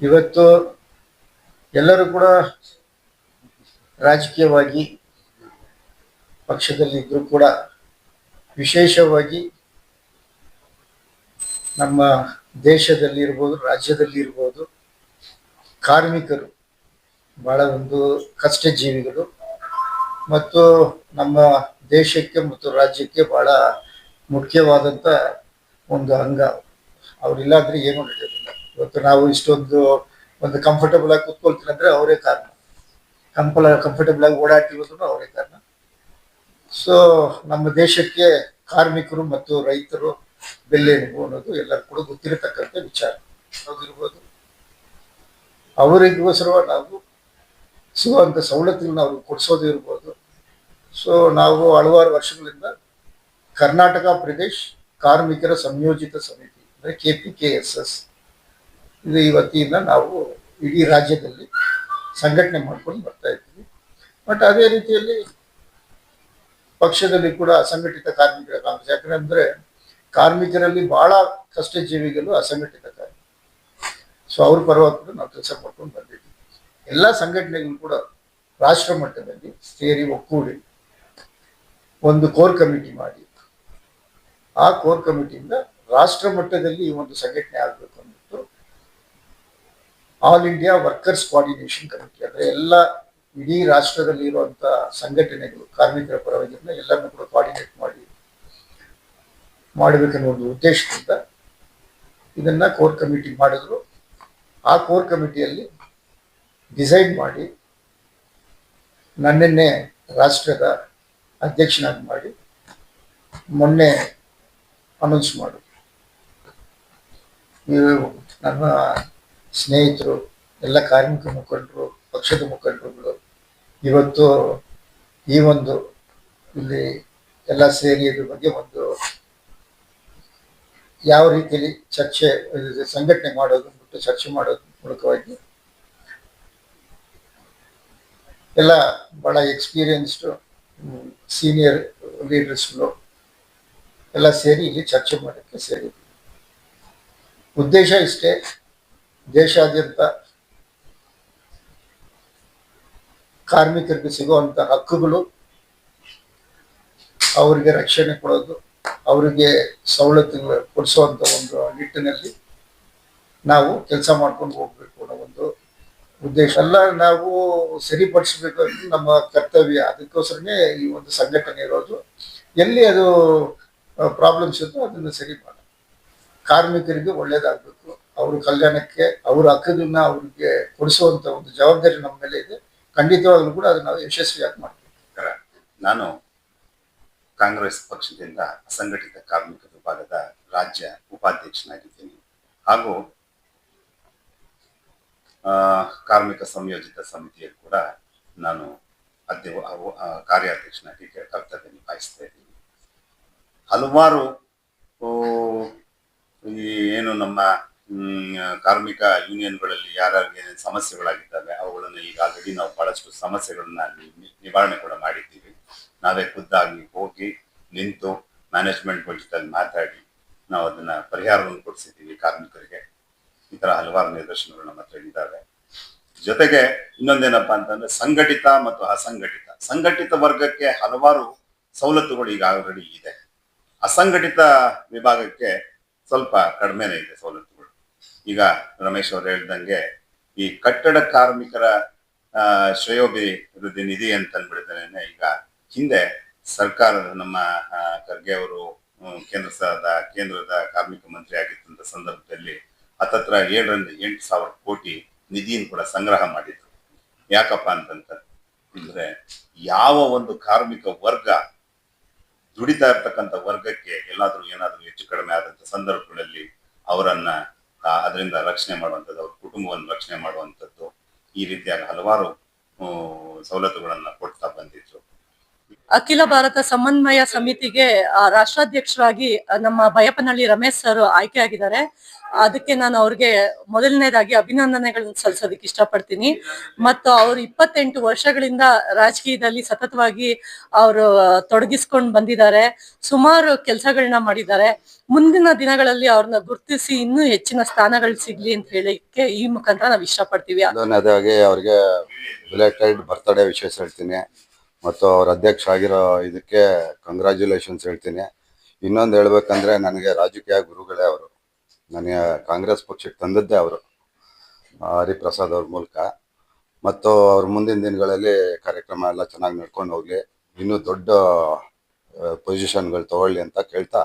ಇವತ್ತು ಎಲ್ಲರೂ ಕೂಡ ರಾಜಕೀಯವಾಗಿ ಪಕ್ಷದಲ್ಲಿ ಇದ್ರು ಕೂಡ ವಿಶೇಷವಾಗಿ ನಮ್ಮ ದೇಶದಲ್ಲಿ ಇರ್ಬೋದು, ರಾಜ್ಯದಲ್ಲಿ ಇರ್ಬೋದು, ಕಾರ್ಮಿಕರು ಬಹಳ ಒಂದು ಕಷ್ಟ ಜೀವಿಗಳು ಮತ್ತು ನಮ್ಮ ದೇಶಕ್ಕೆ ಮತ್ತು ರಾಜ್ಯಕ್ಕೆ ಬಹಳ ಮುಖ್ಯವಾದಂಥ ಒಂದು ಅಂಗ. ಅವ್ರಿಲ್ಲಾಂದ್ರೆ ಏನು ನಡೆಯೋದಿಲ್ಲ ಇವತ್ತು ನಾವು ಇಷ್ಟೊಂದು ಒಂದು ಕಂಫರ್ಟಬಲ್ ಆಗಿ ಕೂತ್ಕೊಳ್ತೀನಿ ಅಂದ್ರೆ ಅವರೇ ಕಾರಣ. ಕಂಫಲ ಕಂಫರ್ಟಬಲ್ ಆಗಿ ಓಡಾಡ್ತಿರೋದ್ರು ಅವರೇ ಕಾರಣ. ಸೊ ನಮ್ಮ ದೇಶಕ್ಕೆ ಕಾರ್ಮಿಕರು ಮತ್ತು ರೈತರು ಬೆಲೆನು ಅನ್ನೋದು ಎಲ್ಲರೂ ಕೂಡ ಗೊತ್ತಿರತಕ್ಕಂಥ ವಿಚಾರ. ಹೌದಿರ್ಬೋದು ಅವರಿಗೋಸ್ಕರ ನಾವು ಸಿಗುವಂಥ ಸವಲತ್ತುಗಳನ್ನ ಅವ್ರಿಗೆ ಕೊಡಿಸೋದು ಇರ್ಬೋದು. ಸೊ ನಾವು ಹಲವಾರು ವರ್ಷಗಳಿಂದ ಕರ್ನಾಟಕ ಪ್ರದೇಶ್ ಕಾರ್ಮಿಕರ ಸಂಯೋಜಿತ ಸಮಿತಿ, ಅಂದರೆ K P K S S ಇದು ಈ ವತಿಯಿಂದ ನಾವು ಇಡೀ ರಾಜ್ಯದಲ್ಲಿ ಸಂಘಟನೆ ಮಾಡ್ಕೊಂಡು ಬರ್ತಾ ಇದ್ದೀವಿ. ಬಟ್ ಅದೇ ರೀತಿಯಲ್ಲಿ ಪಕ್ಷದಲ್ಲಿ ಕೂಡ ಅಸಂಘಟಿತ ಕಾರ್ಮಿಕರ ಕಾಂಗ್ರೆಸ್. ಯಾಕಂದ್ರೆ ಕಾರ್ಮಿಕರಲ್ಲಿ ಬಹಳ ಕಷ್ಟ ಜೀವಿಗಳು ಅಸಂಘಟಿತ ಕಾರ್ಮಿಕರು. ಸೊ ಅವ್ರ ಪರವಾಗಿ ನಾವು ಕೆಲಸ ಮಾಡ್ಕೊಂಡು ಬಂದಿದ್ದೀವಿ. ಎಲ್ಲ ಸಂಘಟನೆಗಳು ಕೂಡ ರಾಷ್ಟ್ರ ಮಟ್ಟದಲ್ಲಿ ಸೇರಿ ಒಕ್ಕೂಡಿ ಒಂದು ಕೋರ್ ಕಮಿಟಿ ಮಾಡಿ. ಆ ಕೋರ್ ಕಮಿಟಿಯಿಂದ ರಾಷ್ಟ್ರ ಮಟ್ಟದಲ್ಲಿ ಈ ಒಂದು ಸಂಘಟನೆ ಆಗಬೇಕು. All India workers coordination committee ಅಂದ್ರೆ ಎಲ್ಲ ಇಡೀ ರಾಷ್ಟ್ರದಲ್ಲಿ ಇರುವಂತ ಸಂಘಟನೆಗಳು, ಕಾರ್ಮಿಕರ ಪರವಾಗಿ ಎಲ್ಲರನ್ನು ಕೂಡ ಕೋಆರ್ಡಿನೇಟ್ ಮಾಡಿ ಮಾಡಬೇಕನ್ನೋ ಒಂದು ಉದ್ದೇಶದಿಂದ ಇದನ್ನ ಕೋರ್ ಕಮಿಟಿ ಮಾಡಿದ್ರು. ಆ ಕೋರ್ ಕಮಿಟಿಯಲ್ಲಿ ಡಿಸೈಡ್ ಮಾಡಿ ನನ್ನನ್ನೇ ರಾಷ್ಟ್ರದ ಅಧ್ಯಕ್ಷನಾಗಿ ಮಾಡಿ ಮೊನ್ನೆ ಅನೌನ್ಸ್ ಮಾಡಿದ್ರು ನೀವು ನನ್ನ ಸ್ನೇಹಿತರು, ಎಲ್ಲ ಕಾರ್ಮಿಕ ಮುಖಂಡರು, ಪಕ್ಷದ ಮುಖಂಡರುಗಳು, ಇವತ್ತು ಈ ಒಂದು ಇಲ್ಲಿ ಎಲ್ಲ ಸೇರಿ ಇದ್ರ ಬಗ್ಗೆ ಒಂದು ಯಾವ ರೀತಿಯಲ್ಲಿ ಚರ್ಚೆ ಸಂಘಟನೆ ಮಾಡೋದು ಬಿಟ್ಟು ಚರ್ಚೆ ಮಾಡೋದು ಮೂಲಕವಾಗಿ ಎಲ್ಲ ಬಹಳ ಎಕ್ಸ್ಪೀರಿಯನ್ಸ್ಡ್ ಸೀನಿಯರ್ ಲೀಡರ್ಸ್ಗಳು ಎಲ್ಲ ಸೇರಿ ಇಲ್ಲಿ ಚರ್ಚೆ ಮಾಡೋಕ್ಕೆ ಸೇರಿದ್ವಿ ಉದ್ದೇಶ ಇಷ್ಟೇ ದೇಶಾದ್ಯಂತ ಕಾರ್ಮಿಕರಿಗೆ ಸಿಗುವಂತ ಹಕ್ಕುಗಳು ಅವರಿಗೆ ರಕ್ಷಣೆ ಕೊಡೋದು, ಅವರಿಗೆ ಸವಲತ್ತುಗಳು ಕೊಡಿಸುವಂತ ಒಂದು ನಿಟ್ಟಿನಲ್ಲಿ ನಾವು ಕೆಲಸ ಮಾಡ್ಕೊಂಡು ಹೋಗ್ಬೇಕು ಅನ್ನೋ ಒಂದು ಉದ್ದೇಶ. ಎಲ್ಲ ನಾವು ಸರಿಪಡಿಸಬೇಕು ಅನ್ನೋದು ನಮ್ಮ ಕರ್ತವ್ಯ. ಅದಕ್ಕೋಸ್ಕರನೇ ಈ ಒಂದು ಸಂಘಟನೆ ಇರೋದು. ಎಲ್ಲಿ ಅದು ಪ್ರಾಬ್ಲಮ್ಸ್ ಇತ್ತು ಅದನ್ನು ಸರಿ ಮಾಡ. ಕಾರ್ಮಿಕರಿಗೆ ಒಳ್ಳೇದಾಗಬೇಕು. ಅವ್ರ ಕಲ್ಯಾಣಕ್ಕೆ, ಅವ್ರ ಹಕ್ಕುಗಳನ್ನ ಅವ್ರಿಗೆ ಕೊಡಿಸುವಂತ ಒಂದು ಜವಾಬ್ದಾರಿ ನಮ್ಮ ಮೇಲೆ ಇದೆ. ಖಂಡಿತವಾಗ್ಲೂ ಕೂಡ ಅದನ್ನ ನಾವು ಯಶಸ್ವಿಯಾಗಿ ಮಾಡ್ತೀವಿ ನಾನು ಕಾಂಗ್ರೆಸ್ ಪಕ್ಷದಿಂದ ಅಸಂಘಟಿತ ಕಾರ್ಮಿಕ ವಿಭಾಗದ ರಾಜ್ಯ ಉಪಾಧ್ಯಕ್ಷನಾಗಿದ್ದೀನಿ. ಹಾಗೂ ಕಾರ್ಮಿಕ ಸಂಯೋಜಿತ ಸಮಿತಿಯಲ್ಲಿ ಕೂಡ ನಾನು ಅಧ್ಯ ಕಾರ್ಯಾಧ್ಯಕ್ಷನಾಗಿ ಕರ್ತವ್ಯ ನಿಭಾಯಿಸ್ತಾ ಇದ್ದೀನಿ. ಹಲವಾರು ಏನು ನಮ್ಮ ಕಾರ್ಮಿಕ ಯೂನಿಯನ್ಗಳಲ್ಲಿ ಯಾರ್ಯಾರಿಗೆ ಸಮಸ್ಯೆಗಳಾಗಿದ್ದಾವೆ, ಅವುಗಳನ್ನು ಈಗ ಆಲ್ರೆಡಿ ನಾವು ಬಹಳಷ್ಟು ಸಮಸ್ಯೆಗಳನ್ನ ನಿವಾರಣೆ ಕೂಡ ಮಾಡಿದ್ದೀವಿ. ನಾವೇ ಖುದ್ದಾಗಿ ಹೋಗಿ ನಿಂತು ಮ್ಯಾನೇಜ್ಮೆಂಟ್ ಜೊತೆ ಮಾತಾಡಿ ನಾವು ಅದನ್ನ ಪರಿಹಾರವನ್ನು ಕೊಡಿಸಿದ್ದೀವಿ ಕಾರ್ಮಿಕರಿಗೆ. ಈ ತರ ಹಲವಾರು ನಿದರ್ಶನಗಳು ನಮ್ಮ ಹತ್ರ ಇದ್ದಾವೆ. ಜೊತೆಗೆ ಇನ್ನೊಂದೇನಪ್ಪ ಅಂತಂದ್ರೆ ಸಂಘಟಿತ ಮತ್ತು ಅಸಂಘಟಿತ. ಸಂಘಟಿತ ವರ್ಗಕ್ಕೆ ಹಲವಾರು ಸವಲತ್ತುಗಳು ಈಗ ಆಲ್ರೆಡಿ ಇದೆ. ಅಸಂಘಟಿತ ವಿಭಾಗಕ್ಕೆ ಸ್ವಲ್ಪ ಕಡಿಮೆನೇ ಇದೆ ಸವಲತ್ತುಗಳು ಈಗ ರಮೇಶ್ ಅವರು ಹೇಳ್ದಂಗೆ ಈ ಕಟ್ಟಡ ಕಾರ್ಮಿಕರ ಶ್ರೇಯೋಭಿವೃದ್ಧಿ ನಿಧಿ ಅಂತ ಅಂದ್ಬಿಡ್ತಾನೆ ಈಗ ಹಿಂದೆ ಸರ್ಕಾರದ ನಮ್ಮ ಖರ್ಗೆ ಅವರು ಕೇಂದ್ರ ಸರ್ದ ಕೇಂದ್ರದ ಕಾರ್ಮಿಕ ಮಂತ್ರಿ ಆಗಿದ್ದಂತ ಸಂದರ್ಭದಲ್ಲಿ ಹತ್ತತ್ರ ಏಳರಿಂದ ಎಂಟು ಸಾವಿರ ಕೋಟಿ ನಿಧಿಯನ್ನು ಕೂಡ ಸಂಗ್ರಹ ಮಾಡಿದ್ರು. ಯಾಕಪ್ಪ ಅಂತಂತ ಅಂದ್ರೆ ಯಾವ ಒಂದು ಕಾರ್ಮಿಕ ವರ್ಗ ದುಡಿತಾ ಇರ್ತಕ್ಕಂಥ ವರ್ಗಕ್ಕೆ ಎಲ್ಲಾದ್ರೂ ಏನಾದ್ರೂ ಹೆಚ್ಚು ಕಡಿಮೆ ಆದಂತ ಸಂದರ್ಭಗಳಲ್ಲಿ ಅವರನ್ನ ಅದರಿಂದ ರಕ್ಷಣೆ ಮಾಡುವಂಥದ್ದು, ಅವ್ರ ಕುಟುಂಬವನ್ನು ರಕ್ಷಣೆ ಮಾಡುವಂಥದ್ದು ಈ ರೀತಿಯಾಗಿ ಹಲವಾರು ಸವಲತ್ತುಗಳನ್ನು ಕೊಡ್ತಾ ಬಂದಿದ್ರು. ಅಖಿಲ ಭಾರತ ಸಮನ್ವಯ ಸಮಿತಿಗೆ ರಾಷ್ಟ್ರಾಧ್ಯಕ್ಷರಾಗಿ ನಮ್ಮ ಬಯಪನಹಳ್ಳಿ ರಮೇಶ್ ಸರ್ ಆಯ್ಕೆಯಾಗಿದ್ದಾರೆ ಅದಕ್ಕೆ ನಾನು ಅವ್ರಿಗೆ ಮೊದಲನೇದಾಗಿ ಅಭಿನಂದನೆಗಳನ್ನ ಸಲ್ಲಿಸೋದಕ್ಕೆ ಇಷ್ಟಪಡ್ತೀನಿ. ಮತ್ತು ಅವ್ರು ಇಪ್ಪತ್ತೆಂಟು ವರ್ಷಗಳಿಂದ ರಾಜಕೀಯದಲ್ಲಿ ಸತತವಾಗಿ ಅವರು ತೊಡಗಿಸ್ಕೊಂಡು ಬಂದಿದ್ದಾರೆ. ಸುಮಾರು ಕೆಲಸಗಳನ್ನ ಮಾಡಿದ್ದಾರೆ. ಮುಂದಿನ ದಿನಗಳಲ್ಲಿ ಅವ್ರನ್ನ ಗುರುತಿಸಿ ಇನ್ನೂ ಹೆಚ್ಚಿನ ಸ್ಥಾನಗಳು ಸಿಗ್ಲಿ ಅಂತ ಹೇಳಿಕ್ಕೆ ಈ ಮುಖಾಂತರ ನಾವು ಇಷ್ಟಪಡ್ತೀವಿ. ಅದಾಗಿ ಅವ್ರಿಗೆ ರಿಲೇಟೆಡ್ ಬರ್ತ್ಡೇ ವಿಶೇಷ ಹೇಳ್ತೀನಿ. ಮತ್ತು ಅವ್ರ ಅಧ್ಯಕ್ಷ ಆಗಿರೋ ಇದಕ್ಕೆ ಕಂಗ್ರ್ಯಾಚುಲೇಷನ್ಸ್ ಹೇಳ್ತೀನಿ. ಇನ್ನೊಂದು ಹೇಳ್ಬೇಕಂದ್ರೆ ನನಗೆ ರಾಜಕೀಯ ಗುರುಗಳೇ ಅವರು. ನನಗೆ ಕಾಂಗ್ರೆಸ್ ಪಕ್ಷಕ್ಕೆ ತಂದದ್ದೇ ಅವರು ಹರಿಪ್ರಸಾದ್ ಅವ್ರ ಮೂಲಕ. ಮತ್ತು ಅವ್ರ ಮುಂದಿನ ದಿನಗಳಲ್ಲಿ ಕಾರ್ಯಕ್ರಮ ಎಲ್ಲ ಚೆನ್ನಾಗಿ ನಡ್ಕೊಂಡು ಹೋಗಲಿ. ಇನ್ನೂ ದೊಡ್ಡ ಪೊಸಿಷನ್ಗಳು ತಗೊಳ್ಳಿ ಅಂತ ಕೇಳ್ತಾ